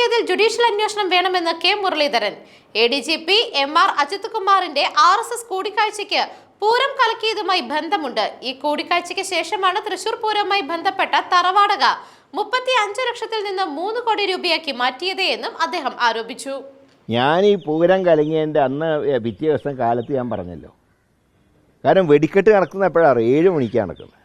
കലക്കിയതിൽ judicial അന്വേഷണം വേണമെന്ന് K Muraleedharan. A D G P M R Ajith കുമാറിന്റെ R S S കൂടിക്കാഴ്ചയ്ക്ക് പൂരം കലക്കിയതുമായി ബന്ധമുണ്ട്. ഈ കൂടിക്കാഴ്ചയ്ക്ക് ശേഷമാണ് തൃശൂർ പൂരവുമായി ബന്ധപ്പെട്ട തറവാടക മുപ്പത്തി അഞ്ച് ലക്ഷത്തിൽ നിന്ന് മൂന്ന് കോടി രൂപയാക്കി മാറ്റിയത് എന്നും അദ്ദേഹം ആരോപിച്ചു. ഞാൻ ഈ പൂരം കലങ്ങിയതിന്റെ അന്ന് പിറ്റേ ദിവസം കാലത്ത് ഞാൻ പറഞ്ഞല്ലോ. കാരണം വെടിക്കെട്ട് നടക്കുന്ന എപ്പോഴാണ് ഏഴ് മണിക്കാണ് നടക്കുന്നത്.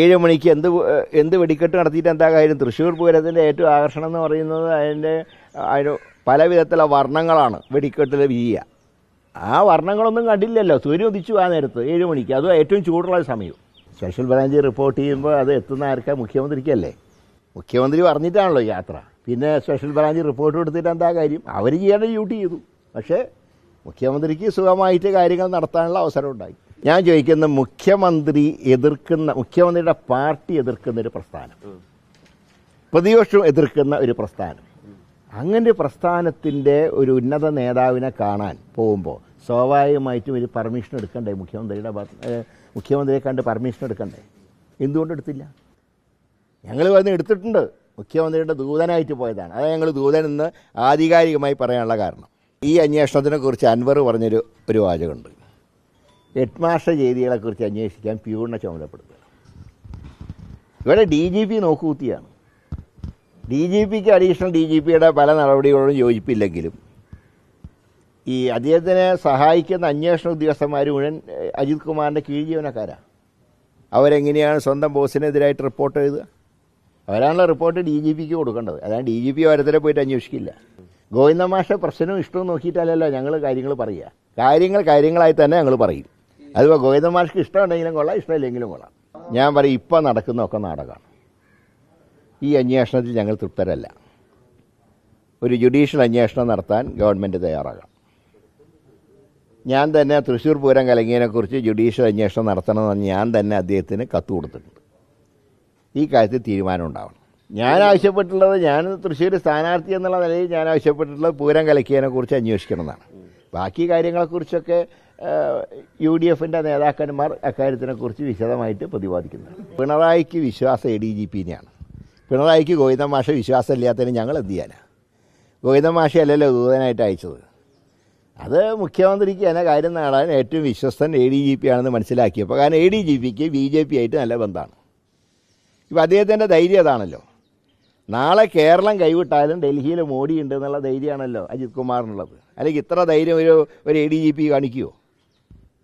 ഏഴ് മണിക്ക് എന്ത് എന്ത് വെടിക്കെട്ട് നടത്തിയിട്ട് എന്താ കാര്യം? തൃശ്ശൂർ പൂരത്തിന്റെ ഏറ്റവും ആകർഷണം എന്ന് പറയുന്നത് അതിന്റെ അതിന് പല വിധത്തിലുള്ള വർണങ്ങളാണ് വെടിക്കെട്ടിൽ വീഴുക. ആ വർണങ്ങളൊന്നും കണ്ടില്ലല്ലോ. സൂര്യൻ ഉദിച്ചു ആ നേരത്ത് ഏഴ് മണിക്ക്. അതും ഏറ്റവും ചൂടുള്ള സമയം. സ്പെഷ്യൽ ബ്രാഞ്ച് റിപ്പോർട്ട് ചെയ്യുമ്പോൾ അത് എത്തുന്ന ആർക്കാ? മുഖ്യമന്ത്രിക്കല്ലേ. മുഖ്യമന്ത്രി പറഞ്ഞിട്ടാണല്ലോ യാത്ര. പിന്നെ സ്പെഷ്യൽ ബ്രാഞ്ച് റിപ്പോർട്ട് കൊടുത്തിട്ട് എന്താ കാര്യം? അവർ ചെയ്യേണ്ട ഡ്യൂട്ടി ചെയ്തു. പക്ഷേ മുഖ്യമന്ത്രിക്ക് സുഖമായിട്ട് കാര്യങ്ങൾ നടത്താനുള്ള അവസരം ഉണ്ടായി. ഞാൻ ചോദിക്കുന്ന മുഖ്യമന്ത്രി എതിർക്കുന്ന മുഖ്യമന്ത്രിയുടെ പാർട്ടി എതിർക്കുന്ന ഒരു പ്രസ്ഥാനം. പ്രതിപക്ഷം എതിർക്കുന്ന ഒരു പ്രസ്ഥാനം. അങ്ങനെ ഒരു പ്രസ്ഥാനത്തിന്റെ ഒരു ഉന്നത നേതാവിനെ കാണാൻ പോകുമ്പോൾ സ്വാഭാവികമായിട്ടും ഒരു പെർമിഷൻ എടുക്കണ്ടേ? മുഖ്യമന്ത്രിയുടെ മുഖ്യമന്ത്രിയെ കണ്ട് പെർമിഷൻ എടുക്കണ്ടേ? എന്തുകൊണ്ട് എടുത്തില്ല? ഞങ്ങൾ വന്ന് എടുത്തിട്ടുണ്ട്. മുഖ്യമന്ത്രിയുടെ ദൂതനായിട്ട് പോയതാണ്. അതാണ് ഞങ്ങൾ ദൂതൻ എന്ന് ആധികാരികമായി പറയാനുള്ള കാരണം. ഈ അന്വേഷണത്തിനെ കുറിച്ച് അൻവർ പറഞ്ഞൊരു ഒരു വാചകമുണ്ട്. ഹെഡ് മാസ്റ്റർ ചെയ്തികളെക്കുറിച്ച് അന്വേഷിക്കാൻ പ്യൂണിനെ ചുമതലപ്പെടുത്തുക. ഇവിടെ ഡി ജി പി നോക്കുകൂത്തിയാണ്. ഡി ജി പിക്ക് അഡീഷണൽ ഡി ജി പിയുടെ പല നടപടികളോടും യോജിപ്പില്ലെങ്കിലും ഈ അദ്ദേഹത്തിനെ സഹായിക്കുന്ന അന്വേഷണ ഉദ്യോഗസ്ഥന്മാർ മുഴുവൻ അജിത് കുമാറിന്റെ കീഴ് ജീവനക്കാരാണ് അവരെങ്ങനെയാണ് സ്വന്തം ബോസിനെതിരായിട്ട് റിപ്പോർട്ട് എഴുതുക? അവരാണല്ലോ റിപ്പോർട്ട് ഡി ജി പിക്ക് കൊടുക്കേണ്ടത്. അതാണ് ഡി ജി പി ഓരോരുത്തരെ പോയിട്ട് അന്വേഷിക്കില്ല. ഗോവിന്ദ മാഷ പ്രശ്നവും ഇഷ്ടവും നോക്കിയിട്ടല്ലല്ലോ ഞങ്ങൾ കാര്യങ്ങൾ പറയുക. കാര്യങ്ങൾ കാര്യങ്ങളായി തന്നെ ഞങ്ങൾ പറയും. അതിപ്പോൾ ഗോവിന്ദമാഷ്ക്ക് ഇഷ്ടമുണ്ടെങ്കിലും കൊള്ളാം ഇഷ്ടമില്ലെങ്കിലും കൊള്ളാം. ഞാൻ പറയും ഇപ്പം നടക്കുന്നതൊക്കെ നാടകമാണ്. ഈ അന്വേഷണത്തിൽ ഞങ്ങൾ തൃപ്തരല്ല. ഒരു ജുഡീഷ്യൽ അന്വേഷണം നടത്താൻ ഗവൺമെന്റ് തയ്യാറാകാം ഞാൻ തന്നെ തൃശ്ശൂർ പൂരം കലങ്ങിയതിനെക്കുറിച്ച് ജുഡീഷ്യൽ അന്വേഷണം നടത്തണമെന്ന് ഞാൻ തന്നെ അദ്ദേഹത്തിന് കത്ത് കൊടുത്തിട്ടുണ്ട്. ഈ കാര്യത്തിൽ തീരുമാനം ഉണ്ടാവണം. ഞാൻ ആവശ്യപ്പെട്ടുള്ളത് ഞാൻ തൃശ്ശൂർ സ്ഥാനാർത്ഥി എന്നുള്ള നിലയിൽ ഞാൻ ആവശ്യപ്പെട്ടിട്ടുള്ളത് പൂരം കലക്കിയതിനെക്കുറിച്ച് അന്വേഷിക്കണം എന്നാണ് ബാക്കി കാര്യങ്ങളെക്കുറിച്ചൊക്കെ യു ഡി എഫിന്റെ നേതാക്കന്മാർ അക്കാര്യത്തിനെക്കുറിച്ച് വിശദമായിട്ട് പ്രതിപാദിക്കുന്നത് പിണറായിക്ക് വിശ്വാസം എ ഡി ജി പിന്നെയാണ് പിണറായിക്ക് ഗോവിന്ദ മാഷ വിശ്വാസമില്ലാത്തതിന് ഞങ്ങൾ എന്ത് ചെയ്യാനാണ് ഗോവിന്ദ മാഷയല്ലല്ലോ ദൂതനായിട്ട് അയച്ചത്. അത് മുഖ്യമന്ത്രിക്ക് തന്നെ കാര്യം നേടാൻ ഏറ്റവും വിശ്വസ്തൻ എ ഡി ജി പി ആണെന്ന് മനസ്സിലാക്കിയപ്പോൾ കാരണം എ ഡി ജി പിക്ക് ബി ജെ പി ആയിട്ട് നല്ല ബന്ധമാണ്. ഇപ്പം അദ്ദേഹത്തിന്റെ ധൈര്യം അതാണല്ലോ. നാളെ കേരളം കൈവിട്ടാലും ഡൽഹിയിൽ മോഡി ഉണ്ട് എന്നുള്ള ധൈര്യമാണല്ലോ അജിത് കുമാറിനുള്ളത്. അല്ലെങ്കിൽ ഇത്ര ധൈര്യം ഒരു ഒരു എ ഡി ജി പി കാണിക്കുമോ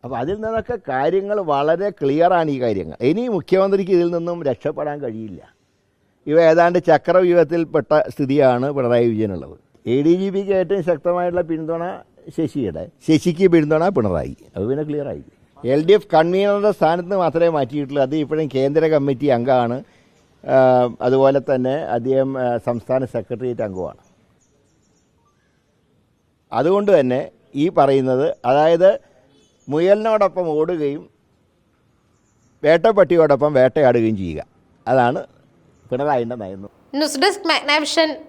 അപ്പോൾ അതിൽ നിന്നൊക്കെ കാര്യങ്ങൾ വളരെ ക്ലിയറാണ് ഈ കാര്യങ്ങൾ. ഇനി മുഖ്യമന്ത്രിക്ക് ഇതിൽ നിന്നും രക്ഷപ്പെടാൻ കഴിയില്ല. ഇവ ഏതാണ്ട് ചക്രവ്യൂഹത്തിൽപ്പെട്ട സ്ഥിതിയാണ് പിണറായി വിജയനുള്ളത്. എ ഡി ജി പിക്ക് ഏറ്റവും ശക്തമായിട്ടുള്ള പിന്തുണ ശശിയുടെ. ശശിക്ക് പിന്തുണ പിണറായി. അത് പിന്നെ ക്ലിയറായി എൽ ഡി എഫ് കൺവീനറുടെ സ്ഥാനത്ത് മാത്രമേ മാറ്റിയിട്ടുള്ളൂ. അത് ഇപ്പോഴും കേന്ദ്ര കമ്മിറ്റി അംഗമാണ്. അതുപോലെ തന്നെ അദ്ദേഹം സംസ്ഥാന സെക്രട്ടേറിയറ്റ് അംഗമാണ് അതുകൊണ്ട് തന്നെ ഈ പറയുന്നത് അതായത് മുയലിനോടൊപ്പം ഓടുകയും വേട്ടപ്പട്ടിയോടൊപ്പം വേട്ടയാടുകയും ചെയ്യുക. അതാണ് പിണറായിന്റെ നയം. News desk Magnavision.